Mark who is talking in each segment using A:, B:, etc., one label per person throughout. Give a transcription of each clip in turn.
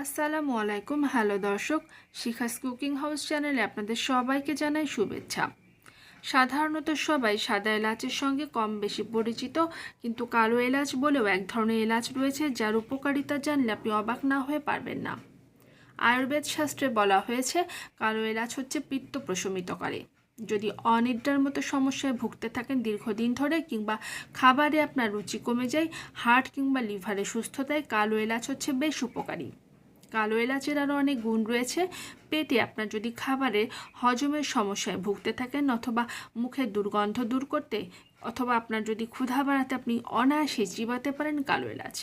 A: আসসালামু আলাইকুম। হ্যালো দর্শক, শিখাস কুকিং হাউস চ্যানেলে আপনাদের সবাইকে জানাই শুভেচ্ছা। সাধারণত সবাই সাদা এলাচের সঙ্গে কম বেশি পরিচিত, কিন্তু কালো এলাচ বলেও এক ধরনের এলাচ রয়েছে যার উপকারিতা জানলে আপনি অবাক না হয়ে পারবেন না। আয়ুর্বেদ শাস্ত্রে বলা হয়েছে, কালো এলাচ হচ্ছে পিত্ত প্রশমিতকারী। যদি অনিদ্রার মতো সমস্যায় ভুগতে থাকেন দীর্ঘদিন ধরে কিংবা খাবারে আপনার রুচি কমে যায়, হার্ট কিংবা লিভারে সুস্থতায় কালো এলাচ হচ্ছে বেশ উপকারী। কালো এলাচের আরও অনেক গুণ রয়েছে। পেটে আপনার যদি খাবারে হজমের সমস্যায় ভুগতে থাকেন অথবা মুখের দুর্গন্ধ দূর করতে অথবা আপনার যদি ক্ষুধা বাড়াতে আপনি অনায়াসে চিবাতে পারেন কালো এলাচ।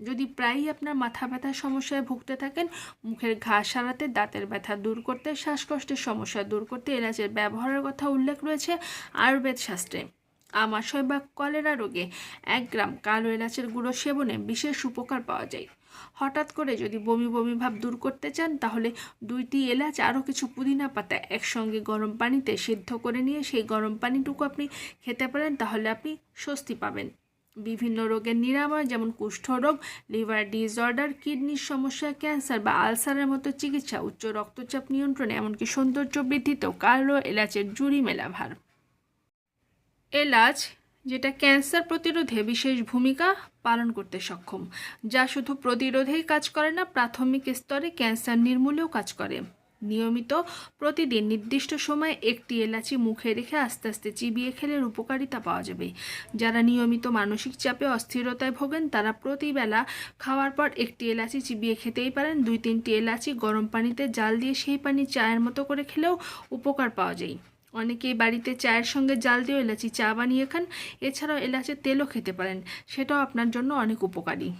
A: যদি প্রায়ই আপনার মাথা ব্যথার সমস্যায় ভুগতে থাকেন, মুখের ঘা সারাতে, দাঁতের ব্যথা দূর করতে, শ্বাসকষ্টের সমস্যা দূর করতে এলাচের ব্যবহারের কথা উল্লেখ রয়েছে আয়ুর্বেদ শাস্ত্রে। আমাশয় বা কলেরা রোগে এক গ্রাম কালো এলাচের গুঁড়ো সেবনে বিশেষ উপকার পাওয়া যায়। হঠাৎ করে যদি বমি বমি ভাব দূর করতে চান, তাহলে দুইটি এলাচ আরও কিছু পুদিনা পাতা একসঙ্গে গরম পানিতে সিদ্ধ করে নিয়ে সেই গরম পানিটুকু আপনি খেতে পারেন, তাহলে আপনি স্বস্তি পাবেন। বিভিন্ন রোগের নিরাময় যেমন কুষ্ঠরোগ, লিভার ডিসঅর্ডার, কিডনির সমস্যা, ক্যান্সার বা আলসারের মতো চিকিৎসা, উচ্চ রক্তচাপ নিয়ন্ত্রণে এমনকি সৌন্দর্য বৃদ্ধিতেও কালো এলাচের জুড়ি মেলা ভার এলাচ যেটা ক্যান্সার প্রতিরোধে বিশেষ ভূমিকা পালন করতে সক্ষম, যা শুধু প্রতিরোধেই কাজ করে না, প্রাথমিক স্তরে ক্যান্সার নির্মূলেও কাজ করে। নিয়মিত প্রতিদিন নির্দিষ্ট সময়ে একটি এলাচি মুখে রেখে আস্তে আস্তে চিবিয়ে খেলে উপকারিতা পাওয়া যাবে। যারা নিয়মিত মানসিক চাপে অস্থিরতায় ভোগেন, তারা প্রতিবেলা খাওয়ার পর একটি এলাচি চিবিয়ে খেতেই পারেন। দুই তিনটি এলাচি গরম পানিতে জাল দিয়ে সেই পানি চায়ের মতো করে খেলেও উপকার পাওয়া যায়। অনেকেই বাড়িতে চায়ের সঙ্গে জাল দিয়েও এলাচি চা বানিয়ে খান। এছাড়াও এলাচের তেলও খেতে পারেন। সেটাও আপনার জন্য অনেক উপকারী।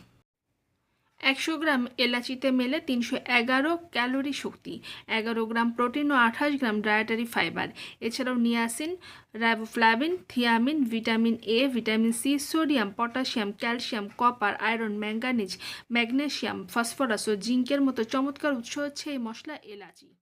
A: একশো গ্রাম এলাচিতে মেলে তিনশো এগারো ক্যালোরি শক্তি, এগারো গ্রাম প্রোটিন ও আঠাশ গ্রাম ডায়েটারি ফাইবার। এছাড়াও niacin, riboflavin, thiamine, vitamin A, vitamin C, sodium, potassium, calcium, copper, iron, manganese, magnesium, phosphorus ও জিঙ্কের মতো চমৎকার উৎস হচ্ছে এই মশলা এলাচি।